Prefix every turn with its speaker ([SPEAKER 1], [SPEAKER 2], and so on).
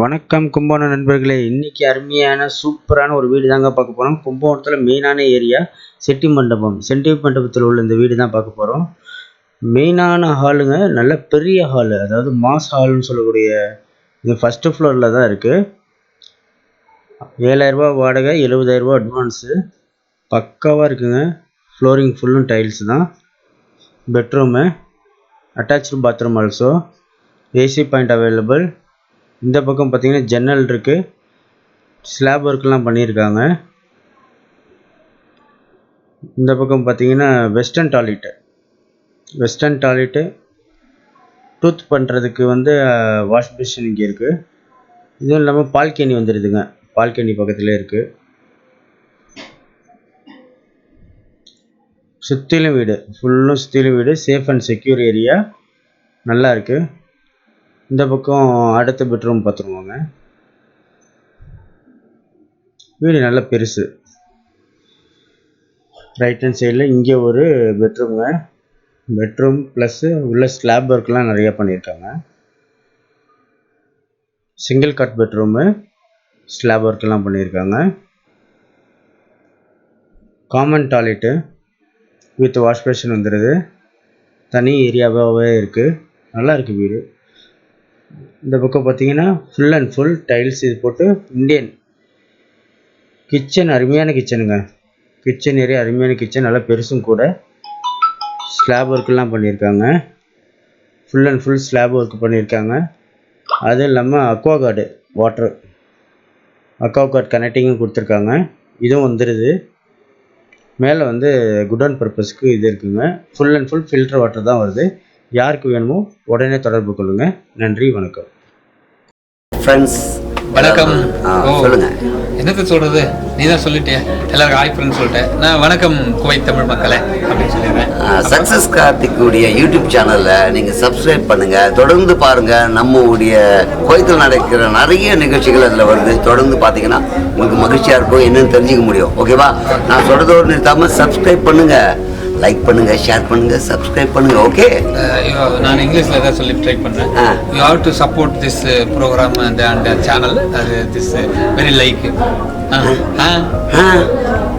[SPEAKER 1] வணக்கம் கும்பகோணம் நண்பர்களே. இன்றைக்கி அருமையான சூப்பரான ஒரு வீடு தாங்க பார்க்க போகிறோம் கும்பகோணத்தில் மெயினான ஏரியா செட்டி மண்டபம். செட்டி மண்டபத்தில் உள்ள இந்த வீடு தான் பார்க்க போகிறோம் மெயினான ஹாலுங்க நல்ல பெரிய ஹாலு. அதாவது மாஸ் ஹால்னு சொல்லக்கூடிய இது ஃபஸ்ட்டு ஃப்ளோரில் தான் இருக்குது ஏழாயிரரூபா வாடகை எழுபதாயிரரூபா அட்வான்ஸு பக்காவாக இருக்குங்க. ஃப்ளோரிங் ஃபுல்லும் டைல்ஸ் தான். Bedroom attach bathroom also AC point available இந்த பக்கம் பார்த்தீங்கன்னா ஜன்னல் இருக்குது ஸ்லாப் ஒர்க்லாம் பண்ணியிருக்காங்க. இந்த பக்கம் பார்த்தீங்கன்னா western toilet western toilet tooth பண்ணுறதுக்கு வந்து வாஷ் பேஷன் இங்கே இருக்குது இதுவும் இல்லாமல் பால்கனி வந்துடுதுங்க பால்கனி பக்கத்திலே இருக்குது சுற்றிலும் வீடு. ஃபுல்லும் சுற்றிலும் வீடு. சேஃப் அண்ட் செக்யூர் ஏரியா நல்லா இருக்குது இந்த பக்கம் அடுத்த பெட்ரூம் பார்த்துருவோங்க. வீடு நல்ல பெருசு. ரைட் ஹேண்ட் சைடில் இங்கே ஒரு பெட்ரூம்ங்க பெட்ரூம் ப்ளஸ்ஸு உள்ள ஸ்லாப் ஒர்க்லாம் நிறையா பண்ணியிருக்காங்க. சிங்கிள் கட் பெட்ரூமு ஸ்லாப் ஒர்க்லாம் பண்ணியிருக்காங்க. Common toilet with wash basin வந்துடுது தனி ஏரியாவாகவே இருக்குது நல்லா இருக்குது வீடு. இந்த பக்கம் பார்த்தீங்கன்னா ஃபுல் அண்ட் ஃபுல் டைல்ஸ் இது போட்டு இந்தியன் கிச்சன் அருமையான கிச்சனுங்க கிச்சன் ஏரியா அருமையான கிச்சன் நல்லா பெருசும் கூட. ஸ்லாப் ஒர்க்கெல்லாம் பண்ணியிருக்காங்க full and full slab work பண்ணியிருக்காங்க அதுவும் இல்லாமல் aqua guard water aqua guard கனெக்டிங்கும் கொடுத்துருக்காங்க. இதுவும் வந்துடுது மேலே வந்து குட் அண்ட் பர்பஸ்க்கு இது இருக்குங்க. Full and full filter water தான் வருது. யாருக்கு வேணுமோ உடனே தொடர்பு கொள்ளுங்கள் நன்றி வணக்கம்.
[SPEAKER 2] ஃப்ரெண்ட்ஸ்
[SPEAKER 3] வணக்கம்.
[SPEAKER 2] சொல்லுங்க.
[SPEAKER 3] என்னத்த சொல்றது? நீ தான் சொல்லிட்டிய. எல்லாருக்கும் ஹாய் ஃப்ரெண்ட் சொல்லிட்டேன். நான் வணக்கம் குவைத் தமிழ் மக்களே அப்படின்னு சொல்லிடுறேன்.
[SPEAKER 2] சக்ஸஸ் கார்த்திக்குடைய யூடியூப் சேனலில் நீங்கள் சப்ஸ்கிரைப் பண்ணுங்கள் தொடர்ந்து பாருங்கள் நம்மளுடைய கோயத்தில் நடக்கிற நிறைய நிகழ்ச்சிகள் அதில் வருது. தொடர்ந்து பார்த்தீங்கன்னா உங்களுக்கு மகிழ்ச்சியாக இருக்கும் என்னன்னு தெரிஞ்சுக்க முடியும். ஓகேவா நான் சொல்கிறதோடு நிறுத்தாமல் சப்ஸ்கிரைப் பண்ணுங்கள் லைக் பண்ணுங்கள் ஷேர் பண்ணுங்கள் சப்ஸ்கிரைப் பண்ணுங்கள் ஓகே
[SPEAKER 3] ஐயோ, நான் இங்கிலீஷ்ல தான் சொல்லி ட்ரை பண்றேன். You have to support this program and and channel அது this very like ah.
[SPEAKER 2] Ah.